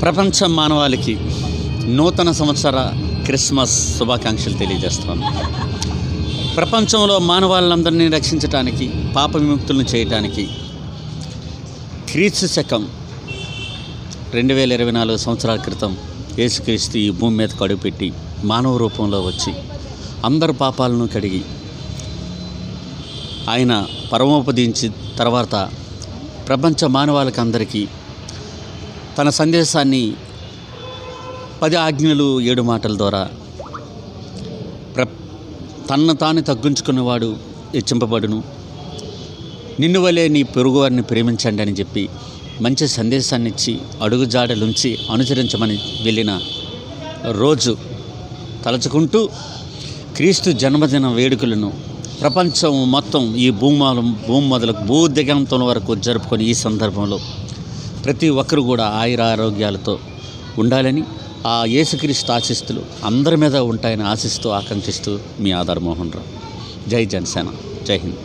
ప్రపంచ మానవాళికి నూతన సంవత్సర క్రిస్మస్ శుభాకాంక్షలు తెలియజేస్తాను ప్రపంచంలో మానవాళ్ళందరినీ రక్షించటానికి పాప విముక్తులను చేయటానికి క్రీస్తు శకం రెండు వేల ఇరవై నాలుగు సంవత్సరాల క్రితం యేసుక్రీస్తు ఈ భూమి మీద కడుపెట్టి మానవ రూపంలో వచ్చి అందరు పాపాలను కడిగి ఆయన పరమోపదించి తర్వాత ప్రపంచ మానవాళికి అందరికీ తన సందేశాన్ని పది ఆజ్ఞలు ఏడు మాటల ద్వారా ప్ర తన్ను తాను తగ్గించుకున్నవాడు హెచ్చింపబడును. నిన్ను వలే నీ పొరుగువారిని ప్రేమించండి అని చెప్పి మంచి సందేశాన్ని ఇచ్చి అడుగుజాడలుంచి అనుసరించమని వెళ్ళిన రోజు తలుచుకుంటూ క్రీస్తు జన్మదిన వేడుకలను ప్రపంచం మొత్తం ఈ భూమాలం భూమి మొదలకు భూ దిగంతం వరకు జరుపుకొని ఈ సందర్భంలో ప్రతి ఒక్కరు కూడా ఆయుర ఆరోగ్యాలతో ఉండాలని ఆ యేసుక్రీస్తు ఆశిస్తులు అందరి మీద ఉంటాయని ఆశిస్తూ ఆకాంక్షిస్తూ మీ ఆధార్ మోహన్ రావు. జై జనసేన. జై హింద్.